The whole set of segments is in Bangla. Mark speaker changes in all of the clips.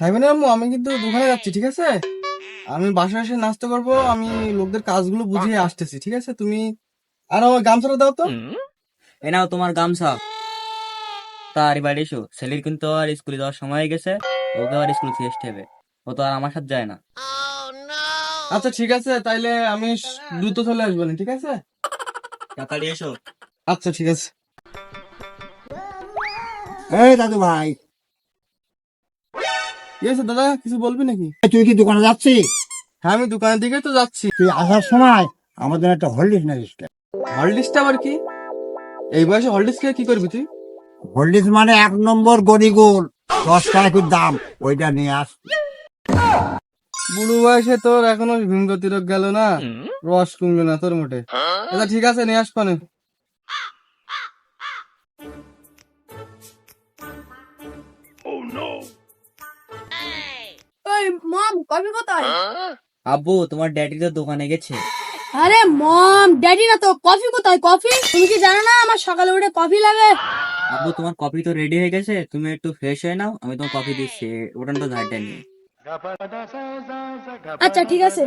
Speaker 1: সাইবেনের আম্মু আমি কিন্তু দোকানে যাচ্ছি ঠিক আছে? আমি বাসায় এসে নাস্তা করব আমি লোকদের কাজগুলো বুঝিয়ে আসতেছি ঠিক আছে? তুমি আর আমার গামছাটা দাও তো।
Speaker 2: এ নাও তোমার গামছা। তার বাড়ি এসো। ছেলের কিন্তু আর স্কুলে যাওয়ার সময় হয়ে গেছে ওকে আর স্কুল থেকে আসতে হবে। ও তো আর আমার সাথে যায় না।
Speaker 1: আচ্ছা ঠিক আছে তাইলে আমি দ্রুত চলে আসব না, ঠিক আছে?
Speaker 2: তাড়াতাড়ি এসো।
Speaker 1: আচ্ছা ঠিক আছে।
Speaker 3: এই দাদু ভাই
Speaker 1: আছে দাদা? কিছু বলবি নাকি?
Speaker 3: তুই কি দোকানে যাচ্ছিস?
Speaker 1: হ্যাঁ আমি দোকানের দিকে তো যাচ্ছি।
Speaker 3: তুই আসার সময় আমাদের একটা হলডিস না
Speaker 1: হলডিসটা আবার কি? এই বয়সে হলডিস খেয়ে কি করবি তুই?
Speaker 3: হলডিস মানে এক নম্বর গরিগুল দশ টাকা করে দাম ওইটা নিয়ে আস।
Speaker 1: বুড়ো বয়সে তোর এখনও ভীমগতি রোগ গেল না? রস কমলো না তোর মোটে। আচ্ছা ঠিক আছে নিয়ে আসবানে
Speaker 4: ওই মম কফি কোথায়?
Speaker 2: আব্বু তোমার ড্যাডি তো দোকানে গেছে।
Speaker 4: আরে মম ড্যাডি না তো কফি কোথায়? কফি? তুমি কি জানো না আমার সকালে উঠে কফি লাগে?
Speaker 2: আব্বু তোমার কফি তো রেডি হয়ে গেছে তুমি একটু ফ্রেশ হয়ে নাও আমি তোমার কফি দিচ্ছি ওটা তো ঝাড়টা নিয়ে।
Speaker 4: আচ্ছা ঠিক আছে।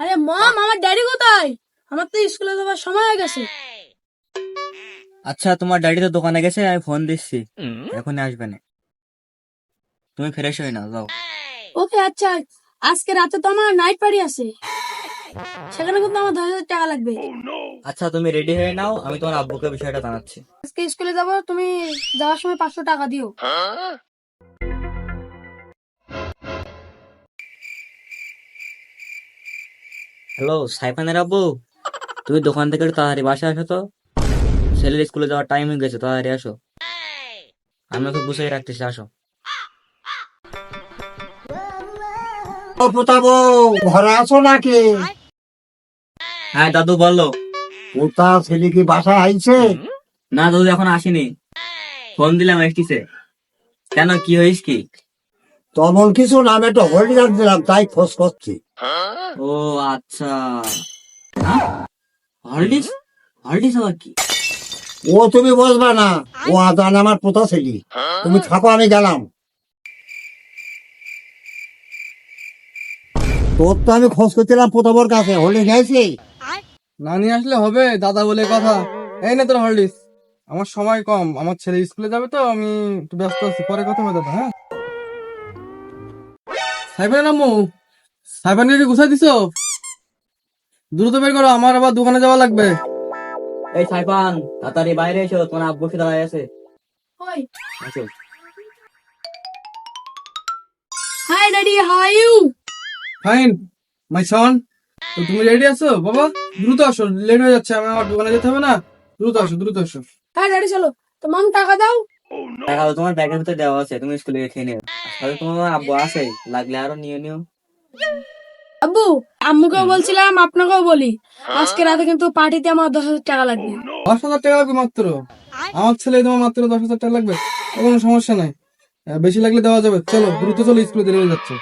Speaker 4: আরে মম আমার ড্যাডি কোথায়? আমার তো স্কুলে যাওয়ার সময় হয়ে গেছে।
Speaker 2: আচ্ছা তোমার ড্যাডি তো দোকানে গেছে আমি ফোন দিচ্ছি। এখনই আসবে না। তুমি ফ্রেশ হয়ে নাও যাও।
Speaker 4: ওকে আচ্ছা আজকে রাতে তো আমার নাইট পার্টি আছে। সেখানে কিন্তু আমার দশ হাজার টাকা লাগবে।
Speaker 2: আচ্ছা তুমি রেডি হয়ে নাও আমি তোমার আব্বুকে বিষয়টা জানাচ্ছি।
Speaker 4: আজকে স্কুলে যাব তুমি যাওয়ার সময় পাঁচশো টাকা দিও।
Speaker 2: হ্যালো সাইফানের আব্বু? তুমি দোকান থেকে একটু তাড়াতাড়ি বাসায় আসো তো। ছেলের স্কুলে যাওয়ার টাইম হয়ে গেছে তাড়াতাড়ি আসো। আমি ওকে বুঝিয়ে রাখতেছি আসো।
Speaker 3: ও ঘরে আছো নাকি?
Speaker 2: হ্যাঁ দাদু বলো।
Speaker 3: পোতা ছেলে কি বাসায় আইছে?
Speaker 2: না দাদু এখন আসেনি। ফোন দিলাম এসটিছে কেন কি হয়েছে কি?
Speaker 3: তেমন কিছু নাম একটা হলডিস দিলাম তাই খোঁজ করছি।
Speaker 2: ও আচ্ছা? হলডিস হলডিস আবার কি?
Speaker 3: ও তুমি বসবা না। ও আদান আমার পোতা ছেলে। তুমি থাকো আমি গেলাম। তোর তো আমি খোঁজ করছিলাম পোতাবর কাছে হলডিস নিয়েছি।
Speaker 1: না নিয়ে আসলে হবে দাদা বলে কথা। এই না তোর হলডিস আমার সময় কম আমার ছেলে স্কুলে যাবে তো আমি একটু ব্যস্ত আছি পরে কথা হবে দাদা হ্যাঁ? সাইবেন আম্মু সাইবেন কি গুছাই দিছো? দ্রুত বের করো আমার আবার দোকানে যাওয়া লাগবে।
Speaker 2: এই সাইফান তাড়াতাড়ি বাইরে এসো তোমার আব্বু সে দাঁড়ায় আছে। আসো
Speaker 4: hi daddy how are you
Speaker 1: fine my son তো তুমি রেডি আছো? বাবা দ্রুত আসো লেট হয়ে যাচ্ছে আমি আমার দোকানে যেতে হবে না। দ্রুত আসো দ্রুত আসো।
Speaker 4: হ্যাঁ ড্যাডি চলো। তো মম টাকা দাও।
Speaker 2: টাকা তো তোমার ব্যাগের ভিতরে দেওয়া আছে তুমি স্কুলে গিয়ে খেয়ে নিও। আসলে তোমার আব্বু আছে লাগলে আরও নিয়ে নিও।
Speaker 4: আব্বু আম্মুকেও বলছিলাম আপনাকেও বলি। আজকে রাতে কিন্তু পার্টিতে আমার দশ হাজার টাকা লাগবে।
Speaker 1: দশ হাজার টাকা লাগবে মাত্র? আমার ছেলে তোমার মাত্র দশ হাজার টাকা লাগবে কোনো সমস্যা নাই। বেশি লাগলে দেওয়া যাবে। চলো দ্রুত চলো স্কুলে দেরি হয়ে যাচ্ছে।